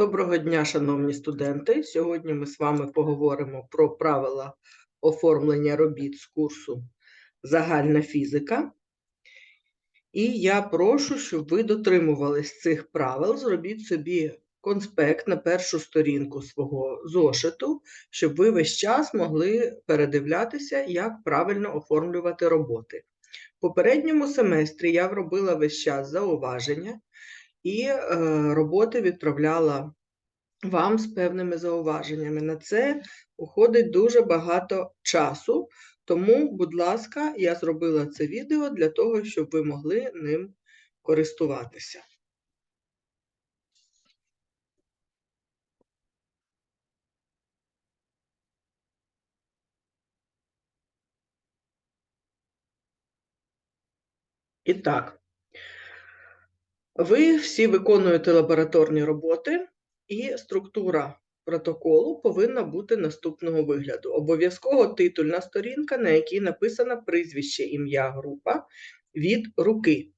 Доброго дня, шановні студенти. Сьогодні ми з вами поговоримо про правила оформлення робіт з курсу Загальна фізика. І я прошу, щоб ви дотримувались цих правил. Зробіть собі конспект на першу сторінку свого зошиту, щоб ви весь час могли передивлятися, як правильно оформлювати роботи. В попередньому семестрі я робила весь час зауваження і е, роботи відправляла вам з певними зауваженнями. На це уходить дуже багато часу, тому, будь ласка, я зробила це відео для того, щоб ви могли ним користуватися. І так, ви всі виконуєте лабораторні роботи, і структура протоколу повинна бути наступного вигляду. Обов'язково титульна сторінка, на якій написано прізвище, ім'я, група від руки.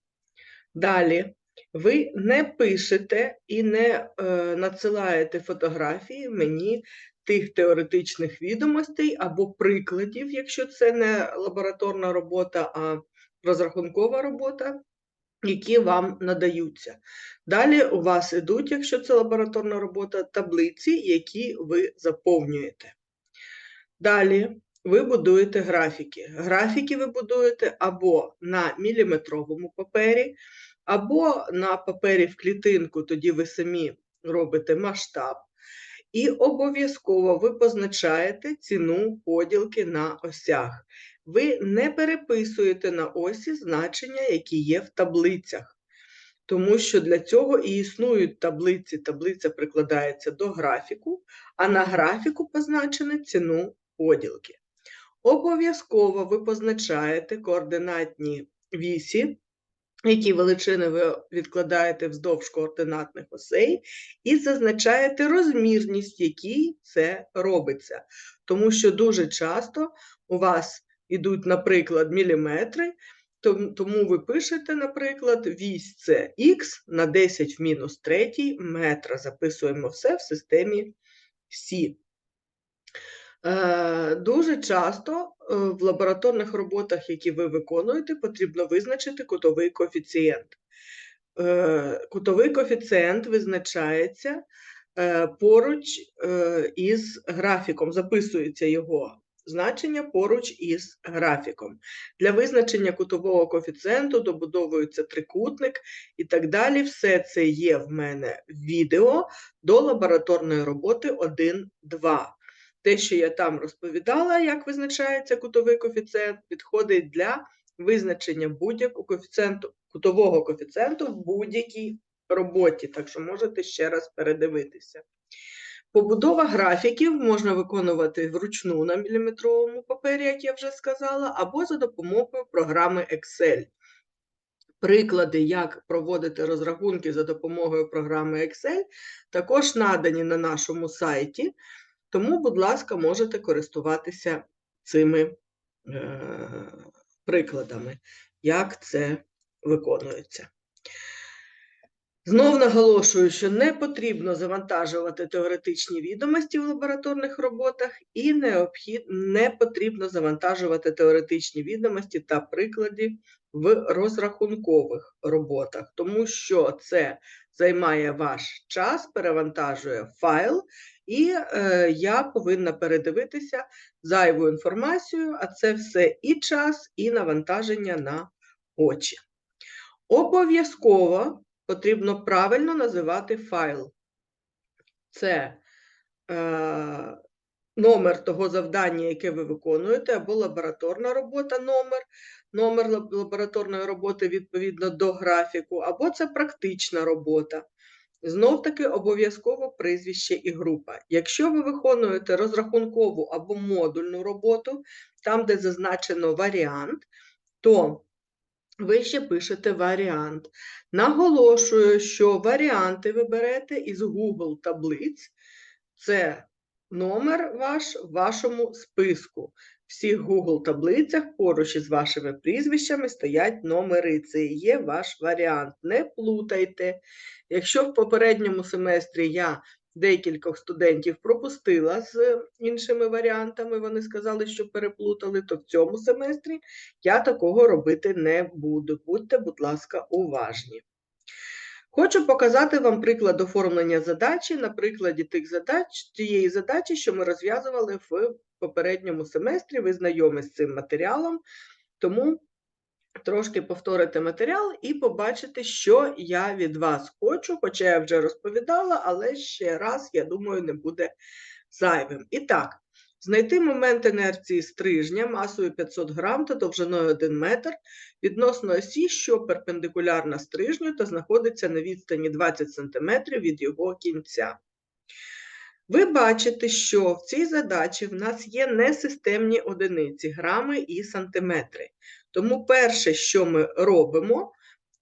Далі ви не пишете і не е, надсилаєте фотографії мені тих теоретичних відомостей або прикладів, якщо це не лабораторна робота, а розрахункова робота, які вам надаються. Далі у вас ідуть, якщо це лабораторна робота, таблиці, які ви заповнюєте. Далі ви будуєте графіки. Графіки ви будуєте або на міліметровому папері, або на папері в клітинку, тоді ви самі робите масштаб. І обов'язково ви позначаєте ціну поділки на осях. Ви не переписуєте на осі значення, які є в таблицях, тому що для цього і існують таблиці. Таблиця прикладається до графіку, а на графіку позначено ціну поділки. Обов'язково ви позначаєте координатні вісі, які величини ви відкладаєте вздовж координатних осей, і зазначаєте розмірність, якій це робиться. Тому що дуже часто у вас йдуть, наприклад, міліметри, тому ви пишете, наприклад, вісь це х на 10 в мінус 3 метра. Записуємо все в системі Сі. Е, дуже часто е, в лабораторних роботах, які ви виконуєте, потрібно визначити кутовий коефіцієнт. Е, кутовий коефіцієнт визначається поруч із графіком, записується його значення поруч із графіком. Для визначення кутового коефіцієнту добудовується трикутник і так далі. Все це є в мене відео до лабораторної роботи 1.2. Те, що я там розповідала, як визначається кутовий коефіцієнт, підходить для визначення будь-якого коефіцієнту, кутового коефіцієнту в будь-якій роботі. Так що можете ще раз передивитися. Побудова графіків можна виконувати вручну на міліметровому папері, як я вже сказала, або за допомогою програми Excel. Приклади, як проводити розрахунки за допомогою програми Excel, також надані на нашому сайті. Тому, будь ласка, можете користуватися цими е, прикладами, як це виконується. Знов наголошую, що не потрібно завантажувати теоретичні відомості в лабораторних роботах, і необхід... не потрібно завантажувати теоретичні відомості та приклади в розрахункових роботах, тому що це займає ваш час, перевантажує файл, і е, я повинна передивитися зайву інформацію, а це все і час, і навантаження на очі. Обов'язково потрібно правильно називати файл. Це е, номер того завдання, яке ви виконуєте, або лабораторна робота, номер, номер лабораторної роботи відповідно до графіку, або це практична робота. Знов таки обов'язково прізвище і група. Якщо ви виконуєте розрахункову або модульну роботу, там, де зазначено варіант, то ви ще пишете варіант. Наголошую, що варіанти ви берете із Google таблиць, це номер ваш в вашому списку. В всіх Google таблицях поруч із вашими прізвищами стоять номери. Це є ваш варіант. Не плутайте. Якщо в попередньому семестрі я декількох студентів пропустила з іншими варіантами, вони сказали, що переплутали, то в цьому семестрі я такого робити не буду. Будьте, будь ласка, уважні. Хочу показати вам приклад оформлення задачі на прикладі тих задач, тієї задачі, що ми розв'язували в попередньому семестрі. Ви знайомі з цим матеріалом, тому трошки повторите матеріал і побачите, що я від вас хочу, хоча я вже розповідала, але ще раз, я думаю, не буде зайвим. І так, знайти момент інерції стрижня масою 500 грам та довжиною 1 метр відносно осі, що перпендикулярна стрижню та знаходиться на відстані 20 см від його кінця. Ви бачите, що в цій задачі в нас є несистемні одиниці грами і сантиметри. Тому перше, що ми робимо,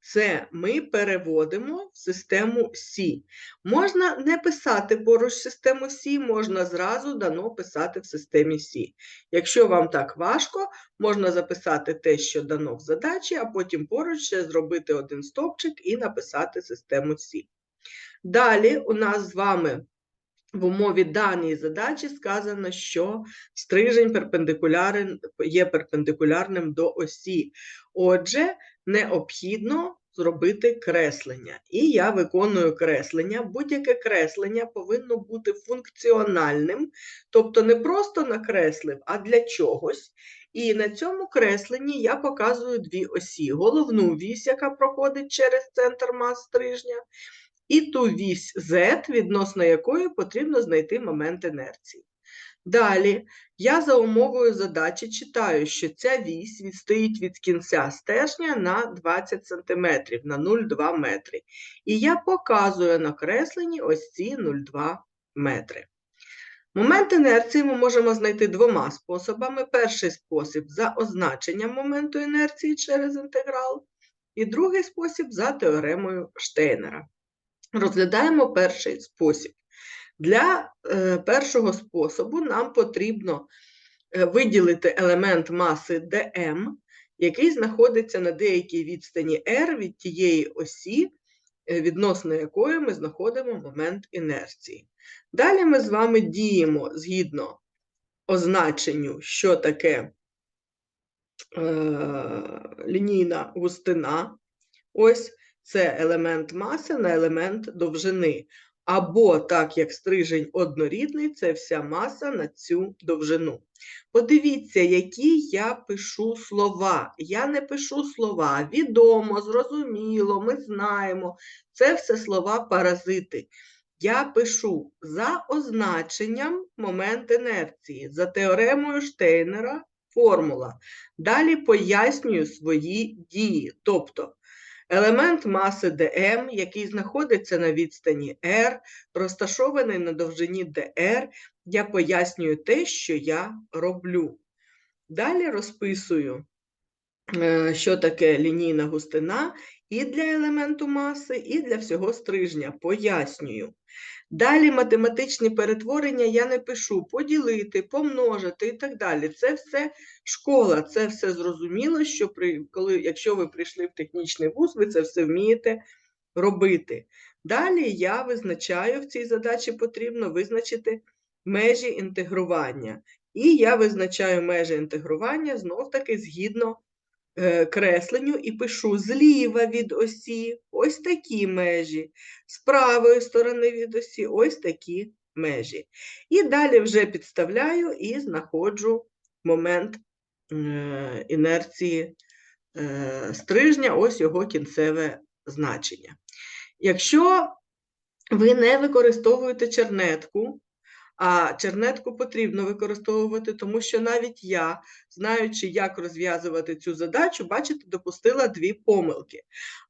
це ми переводимо в систему Сі. Можна не писати поруч систему Сі, можна зразу дано писати в системі Сі. Якщо вам так важко, можна записати те, що дано в задачі, а потім поруч ще зробити один стовпчик і написати систему Сі. Далі у нас з вами в умові даної задачі сказано, що стрижень перпендикулярен, є перпендикулярним до осі. Отже, необхідно зробити креслення. І я виконую креслення. Будь-яке креслення повинно бути функціональним, тобто не просто накреслив, а для чогось. І на цьому кресленні я показую дві осі: головну вісь, яка проходить через центр мас стрижня, і ту вісь Z, відносно якої потрібно знайти момент інерції. Далі я за умовою задачі читаю, що ця вісь відстоїть від кінця стежня на 20 см, на 0,2 метри. І я показую на кресленні ось ці 0,2 метри. Момент інерції ми можемо знайти двома способами. Перший спосіб за означенням моменту інерції через інтеграл, і другий спосіб за теоремою Штейнера. Розглядаємо перший спосіб. Для е, першого способу нам потрібно е, виділити елемент маси dm, який знаходиться на деякій відстані r від тієї осі, е, відносно якої ми знаходимо момент інерції. Далі ми з вами діємо згідно означенню, що таке е, лінійна густина. Ось це елемент маси на елемент довжини. Або, так як стрижень однорідний, це вся маса на цю довжину. Подивіться, які я пишу слова. Я не пишу слова відомо, зрозуміло, ми знаємо. Це все слова паразити. Я пишу за означенням момент інерції, за теоремою Штейнера формула. Далі пояснюю свої дії. Тобто Елемент маси dm, який знаходиться на відстані r, розташований на довжині dr, я пояснюю те, що я роблю. Далі розписую, е, що таке лінійна густина і для елементу маси, і для всього стрижня. Пояснюю. Далі математичні перетворення я не пишу поділити, помножити і так далі. Це все школа, це все зрозуміло, що при, коли, якщо ви прийшли в технічний вуз, ви це все вмієте робити. Далі я визначаю в цій задачі потрібно визначити межі інтегрування. І я визначаю межі інтегрування знов-таки згідно кресленню і пишу зліва від осі ось такі межі, з правої сторони від осі ось такі межі. І далі вже підставляю і знаходжу момент е, інерції е, стрижня, ось його кінцеве значення. Якщо ви не використовуєте чернетку, а чернетку потрібно використовувати, тому що навіть я, знаючи, як розв'язувати цю задачу, бачите, допустила дві помилки.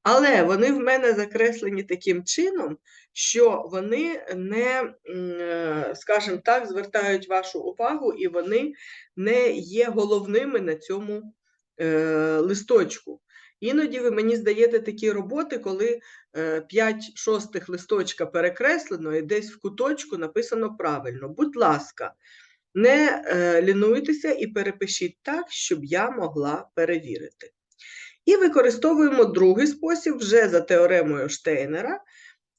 Але вони в мене закреслені таким чином, що вони не, е, скажімо так, звертають вашу увагу і вони не є головними на цьому е, листочку. Іноді ви мені здаєте такі роботи, коли 5 е, шостих листочка перекреслено і десь в куточку написано правильно. Будь ласка, Не е, лінуйтеся і перепишіть так, щоб я могла перевірити. І використовуємо другий спосіб вже за теоремою Штейнера.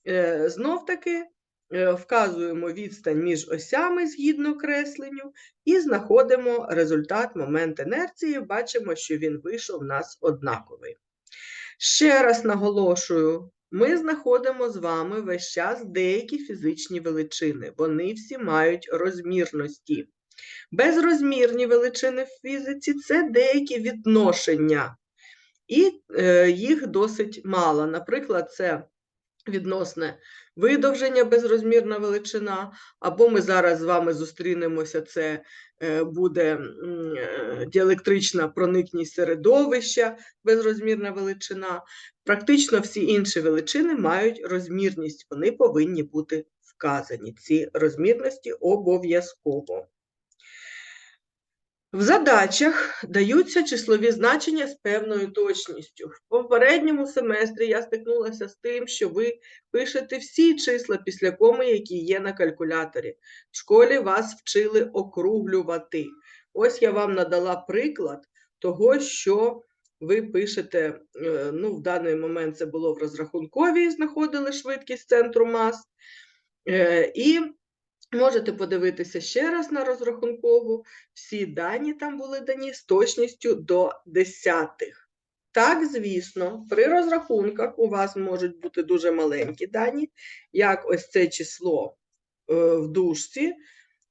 Е, Знов таки вказуємо відстань між осями згідно кресленню і знаходимо результат момент інерції. Бачимо, що він вийшов у нас однаковий. Ще раз наголошую, ми знаходимо з вами весь час деякі фізичні величини. Вони всі мають розмірності. Безрозмірні величини в фізиці це деякі відношення, і е, їх досить мало. Наприклад, це відносне видовження безрозмірна величина, або ми зараз з вами зустрінемося, це е, буде е, діелектрична проникність середовища, безрозмірна величина. Практично всі інші величини мають розмірність, вони повинні бути вказані. Ці розмірності обов'язково. В задачах даються числові значення з певною точністю. В попередньому семестрі я стикнулася з тим, що ви пишете всі числа після коми, які є на калькуляторі. В школі вас вчили округлювати. Ось я вам надала приклад того, що ви пишете, е, ну, в даний момент це було в розрахунковій, знаходили швидкість центру мас. Е, І Можете подивитися ще раз на розрахункову. Всі дані там були дані з точністю до десятих. Так, звісно, при розрахунках у вас можуть бути дуже маленькі дані, як ось це число е, в дужці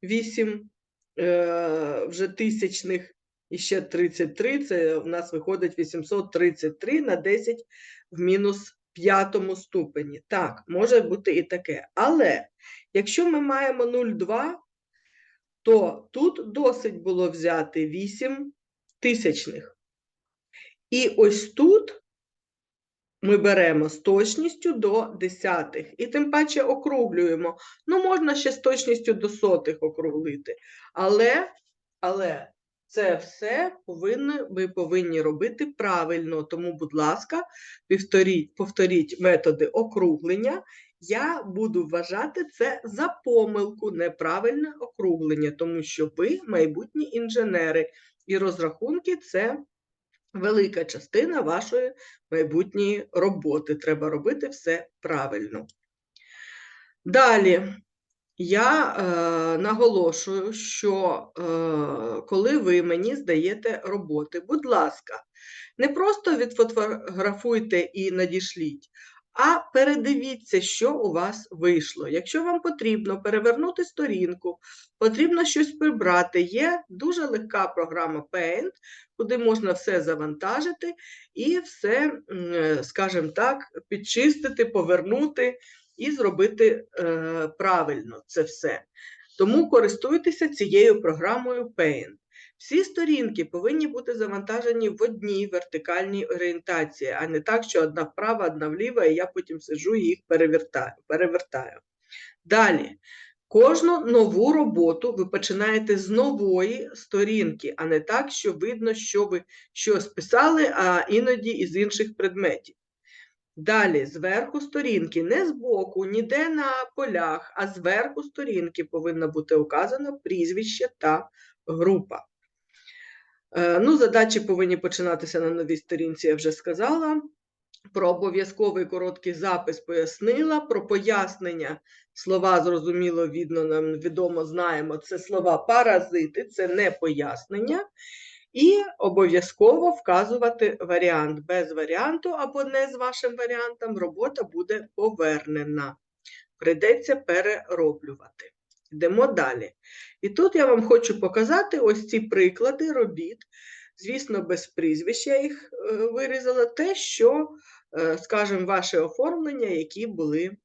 8 е, вже тисячних і ще 33, це в нас виходить 833 на 10 в мінус п'ятому ступені. Так, може бути і таке. Але якщо ми маємо 0,2, то тут досить було взяти 8 тисячних. І ось тут ми беремо з точністю до десятих. І тим паче округлюємо. Ну, можна ще з точністю до сотих округлити. Але, але це все повинні, ви повинні робити правильно. Тому, будь ласка, повторіть, повторіть методи округлення. Я буду вважати це за помилку, неправильне округлення, тому що ви майбутні інженери, і розрахунки це велика частина вашої майбутньої роботи. Треба робити все правильно. Далі. Я е, наголошую, що е, коли ви мені здаєте роботи, будь ласка, не просто відфотографуйте і надішліть, а передивіться, що у вас вийшло. Якщо вам потрібно перевернути сторінку, потрібно щось прибрати, є дуже легка програма Paint, куди можна все завантажити і все, е, скажімо так, підчистити, повернути і зробити е, правильно це все. Тому користуйтеся цією програмою Paint. Всі сторінки повинні бути завантажені в одній вертикальній орієнтації, а не так, що одна вправа, одна вліва, і я потім сиджу і їх перевертаю. перевертаю. Далі. Кожну нову роботу ви починаєте з нової сторінки, а не так, що видно, що ви щось писали, а іноді із інших предметів. Далі, зверху сторінки, не збоку, ніде на полях, а зверху сторінки повинно бути указано прізвище та група. Е, ну, Задачі повинні починатися на новій сторінці, я вже сказала. Про обов'язковий короткий запис пояснила. Про пояснення слова, зрозуміло, відно, нам відомо, знаємо, це слова паразити, це не пояснення. І обов'язково вказувати варіант. Без варіанту або не з вашим варіантом робота буде повернена. Придеться перероблювати. Йдемо далі. І тут я вам хочу показати ось ці приклади робіт. Звісно, без прізвища я їх е, вирізала, те, що, е, скажімо, ваші оформлення, які були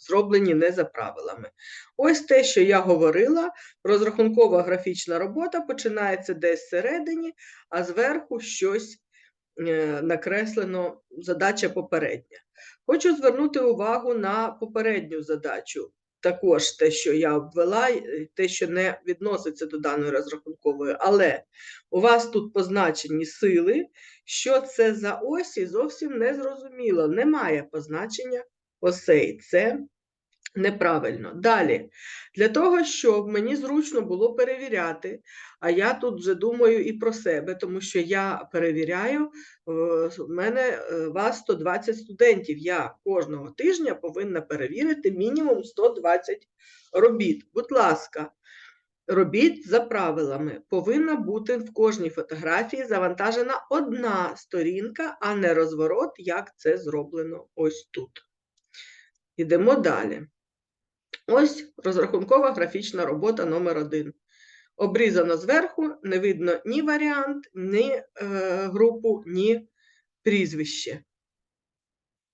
зроблені не за правилами. Ось те, що я говорила, розрахункова графічна робота починається десь всередині, а зверху щось е, накреслено задача попередня. Хочу звернути увагу на попередню задачу. Також те, що я обвела, те, що не відноситься до даної розрахункової, але у вас тут позначені сили, що це за осі, зовсім не зрозуміло. Немає позначення осей. Це Неправильно. Далі, для того, щоб мені зручно було перевіряти, а я тут вже думаю і про себе, тому що я перевіряю, е, в мене е, вас 120 студентів. Я кожного тижня повинна перевірити мінімум 120 робіт. Будь ласка, робіть за правилами. Повинна бути в кожній фотографії завантажена одна сторінка, а не розворот, як це зроблено ось тут. Ідемо далі. Ось розрахункова графічна робота номер 1 Обрізано зверху, не видно ні варіант, ні е, групу, ні прізвище.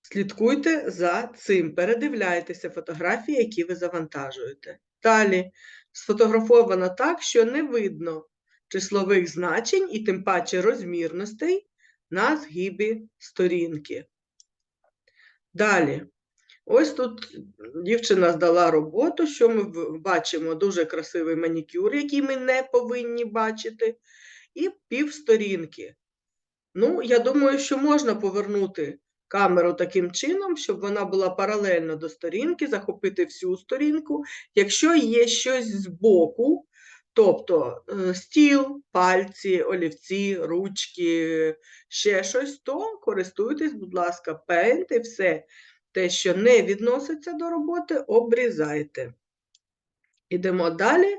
Слідкуйте за цим, передивляйтеся фотографії, які ви завантажуєте. Далі сфотографовано так, що не видно числових значень і тим паче розмірностей на згибі сторінки. Далі. Ось тут дівчина здала роботу, що ми бачимо дуже красивий манікюр, який ми не повинні бачити, і півсторінки. Ну, я думаю, що можна повернути камеру таким чином, щоб вона була паралельно до сторінки, захопити всю сторінку. Якщо є щось збоку, тобто е, стіл, пальці, олівці, ручки, ще щось, то користуйтесь, будь ласка, Paint і все те, що не відноситься до роботи, обрізайте. Ідемо далі.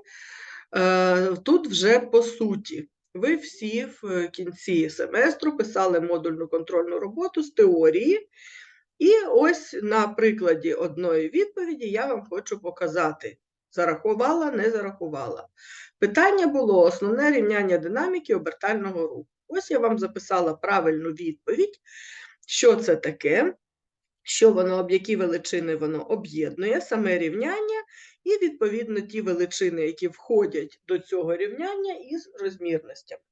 Е, Тут вже по суті. Ви всі в кінці семестру писали модульну контрольну роботу з теорії. І ось на прикладі одної відповіді я вам хочу показати. Зарахувала, не зарахувала. Питання було основне рівняння динаміки обертального руху. Ось я вам записала правильну відповідь, що це таке що воно, об які величини воно об'єднує, саме рівняння, і, відповідно, ті величини, які входять до цього рівняння із розмірностями.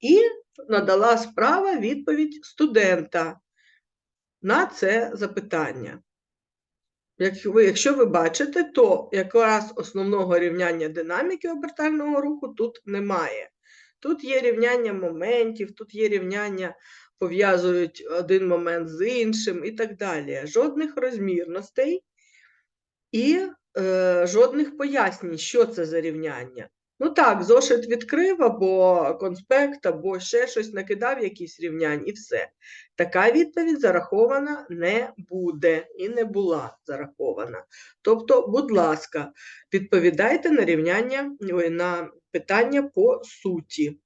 І надала справа відповідь студента на це запитання. Якщо ви бачите, то якраз основного рівняння динаміки обертального руху тут немає. Тут є рівняння моментів, тут є рівняння пов'язують один момент з іншим і так далі. Жодних розмірностей і е, жодних пояснень, що це за рівняння. Ну так, зошит відкрив, або конспект, або ще щось накидав, якісь рівнянь, і все. Така відповідь зарахована не буде і не була зарахована. Тобто, будь ласка, відповідайте на рівняння, на питання по суті.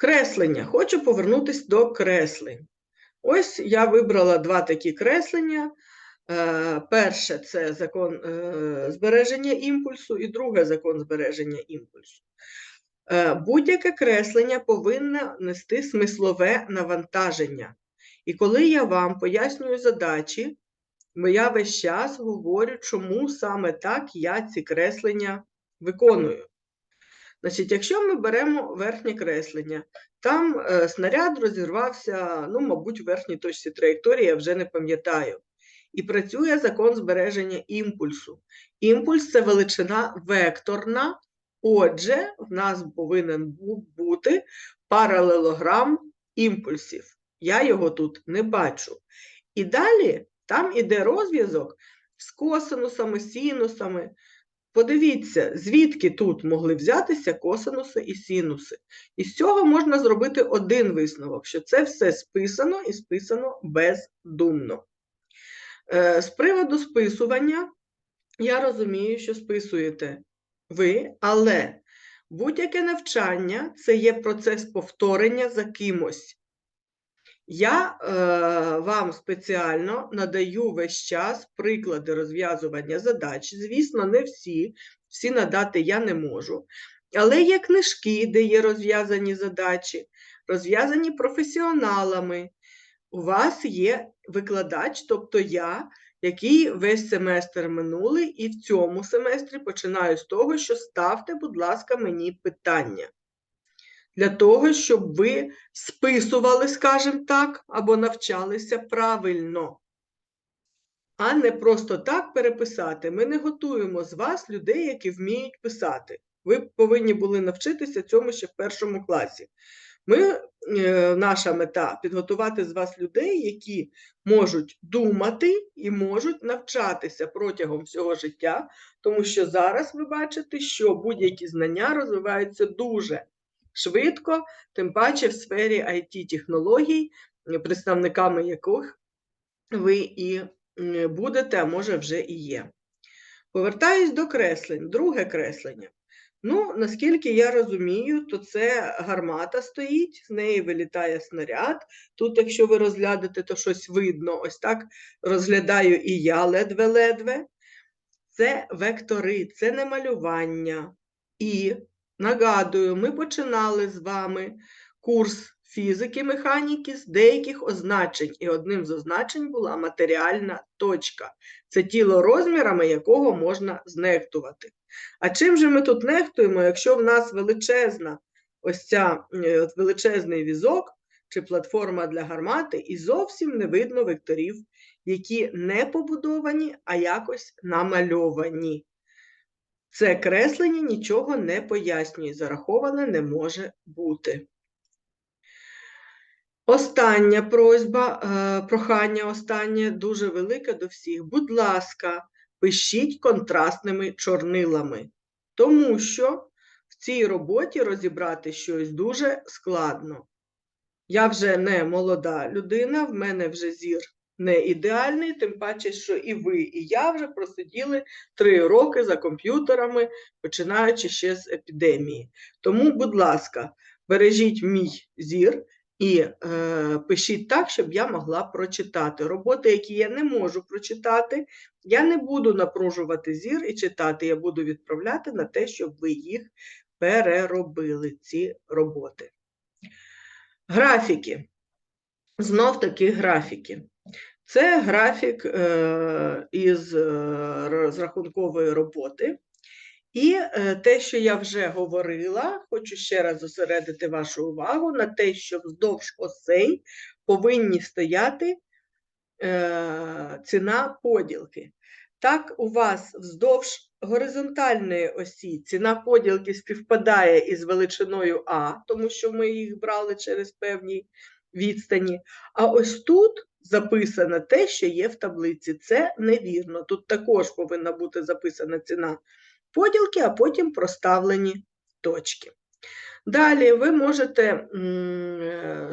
Креслення. Хочу повернутися до креслень. Ось я вибрала два такі креслення. Е, Перше це закон е, збереження імпульсу, і друге закон збереження імпульсу. Е, Будь-яке креслення повинно нести смислове навантаження. І коли я вам пояснюю задачі, я весь час говорю, чому саме так я ці креслення виконую. Значить, якщо ми беремо верхнє креслення, там е, снаряд розірвався, ну, мабуть, у верхній точці траєкторії, я вже не пам'ятаю. І працює закон збереження імпульсу. Імпульс це величина векторна, отже, в нас повинен бути паралелограм імпульсів. Я його тут не бачу. І далі там іде розв'язок з косинусами, синусами. Подивіться, звідки тут могли взятися косинуси і синуси. І з цього можна зробити один висновок, що це все списано і списано бездумно. Е, З приводу списування, я розумію, що списуєте ви, але будь-яке навчання це є процес повторення за кимось. Я е, вам спеціально надаю весь час приклади розв'язування задач. Звісно, не всі, всі надати я не можу. Але є книжки, де є розв'язані задачі, розв'язані професіоналами. У вас є викладач, тобто я, який весь семестр минулий, і в цьому семестрі починаю з того, що ставте, будь ласка, мені питання для того, щоб ви списували, скажімо так, або навчалися правильно, а не просто так переписати. Ми не готуємо з вас людей, які вміють писати. Ви повинні були навчитися цьому ще в першому класі. Ми, е, наша мета підготувати з вас людей, які можуть думати і можуть навчатися протягом всього життя, тому що зараз ви бачите, що будь-які знання розвиваються дуже швидко, тим паче в сфері it технологій представниками яких ви і будете, а може вже і є. Повертаюсь до креслень. Друге креслення. Ну, наскільки я розумію, то це гармата стоїть, з неї вилітає снаряд. Тут, якщо ви розглядите, то щось видно. Ось так розглядаю і я ледве-ледве. Це вектори, це не малювання. І нагадую, ми починали з вами курс фізики, механіки з деяких означень. І одним з означень була матеріальна точка. Це тіло розмірами, якого можна знехтувати. А чим же ми тут нехтуємо, якщо в нас величезна ось ця е, от величезний візок чи платформа для гармати, і зовсім не видно векторів, які не побудовані, а якось намальовані. Це креслення нічого не пояснює, зараховане не може бути. Остання просьба, е, прохання останнє дуже велике до всіх. Будь ласка, пишіть контрастними чорнилами, тому що в цій роботі розібрати щось дуже складно. Я вже не молода людина, в мене вже зір не ідеальний, тим паче, що і ви, і я вже просиділи три роки за комп'ютерами, починаючи ще з епідемії. Тому, будь ласка, бережіть мій зір. І е, пишіть так, щоб я могла прочитати. Роботи, які я не можу прочитати, я не буду напружувати зір і читати. Я буду відправляти на те, щоб ви їх переробили, ці роботи. Графіки. Знов таки графіки. Це графік е, із е, розрахункової роботи. І е, те, що я вже говорила, хочу ще раз зосередити вашу увагу на те, що вздовж осей повинні стояти ціна поділки. Так, у вас вздовж горизонтальної осі ціна поділки співпадає із величиною А, тому що ми їх брали через певні відстані. А ось тут записано те, що є в таблиці. Це невірно. Тут також повинна бути записана ціна поділки, а потім проставлені точки. Далі ви можете е,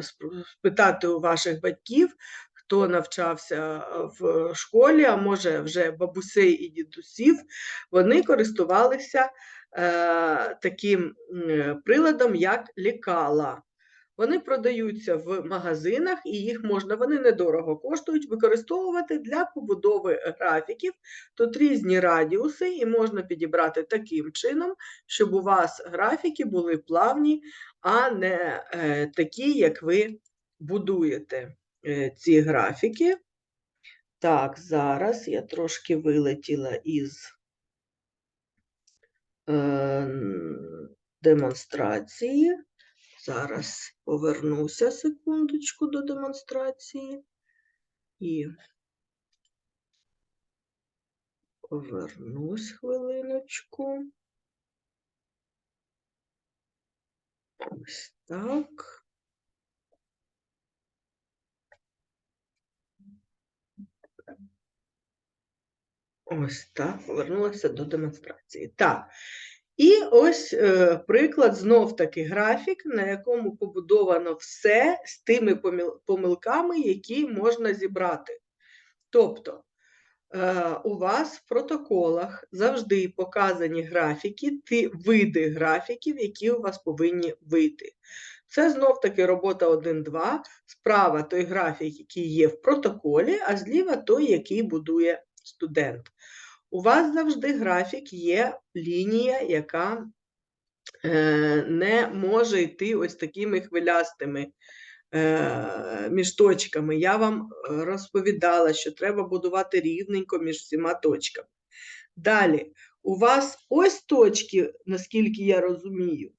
спитати у ваших батьків, хто навчався в школі, а може вже бабусей і дідусів, вони користувалися е, таким приладом, як лікала. Вони продаються в магазинах, і їх можна, вони недорого коштують, використовувати для побудови графіків. Тут різні радіуси, і можна підібрати таким чином, щоб у вас графіки були плавні, а не е, такі, як ви будуєте е, ці графіки. Так, зараз я трошки вилетіла із е, демонстрації. Зараз повернуся секундочку до демонстрації і повернусь хвилиночку. Ось так. Ось так, повернулася до демонстрації. Так. І ось е, приклад знов-таки графік, на якому побудовано все з тими помилками, які можна зібрати. Тобто е, у вас в протоколах завжди показані графіки, ті види графіків, які у вас повинні вийти. Це знов-таки робота 1-2, справа той графік, який є в протоколі, а зліва той, який будує студент. У вас завжди графік є лінія, яка е, не може йти ось такими хвилястими е, між точками. Я вам розповідала, що треба будувати рівненько між всіма точками. Далі, у вас ось точки, наскільки я розумію,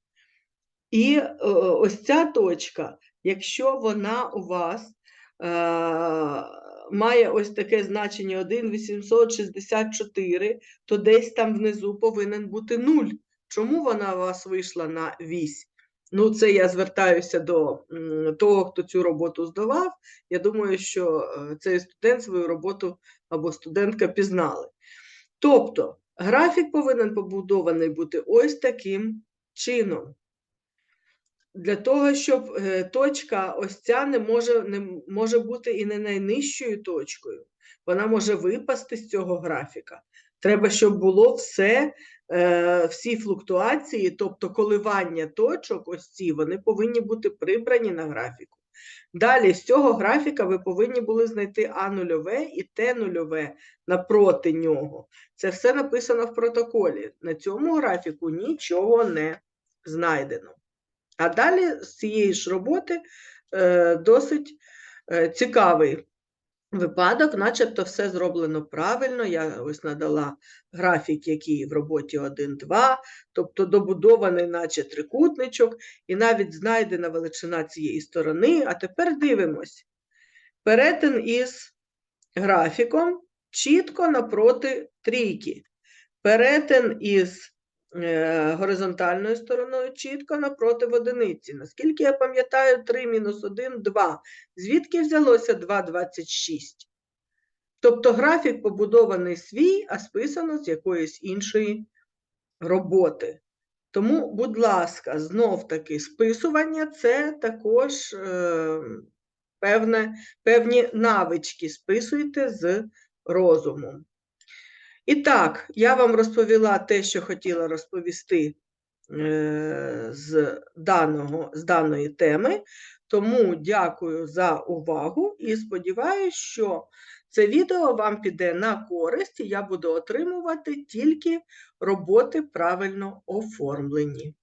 і е, ось ця точка, якщо вона у вас має ось таке значення 1,864, то десь там внизу повинен бути 0. Чому вона у вас вийшла на вісь? Ну, це я звертаюся до того, хто цю роботу здавав. Я думаю, що е, цей студент свою роботу або студентка пізнали. Тобто, графік повинен побудований бути ось таким чином. Для того, щоб е, точка ось ця не може, не може бути і не найнижчою точкою. Вона може випасти з цього графіка. Треба, щоб було все, е, всі флуктуації, тобто коливання точок, ось ці, вони повинні бути прибрані на графіку. Далі з цього графіка ви повинні були знайти А нульове і Т нульове напроти нього. Це все написано в протоколі. На цьому графіку нічого не знайдено. А далі з цієї ж роботи е, досить е, цікавий випадок, начебто все зроблено правильно. Я ось надала графік, який в роботі 1-2, тобто добудований, наче трикутничок, і навіть знайдена величина цієї сторони. А тепер дивимось. Перетин із графіком чітко напроти трійки. Перетин із горизонтальною стороною чітко напроти одиниці. Наскільки я пам'ятаю, 3 мінус 1 – 2. Звідки взялося 2,26? Тобто графік побудований свій, а списано з якоїсь іншої роботи. Тому, будь ласка, знов-таки списування це також е, певне, певні навички списуйте з розумом. І так, я вам розповіла те, що хотіла розповісти е, з, даного, з даної теми. Тому дякую за увагу і сподіваюся, що це відео вам піде на користь, і я буду отримувати тільки роботи правильно оформлені.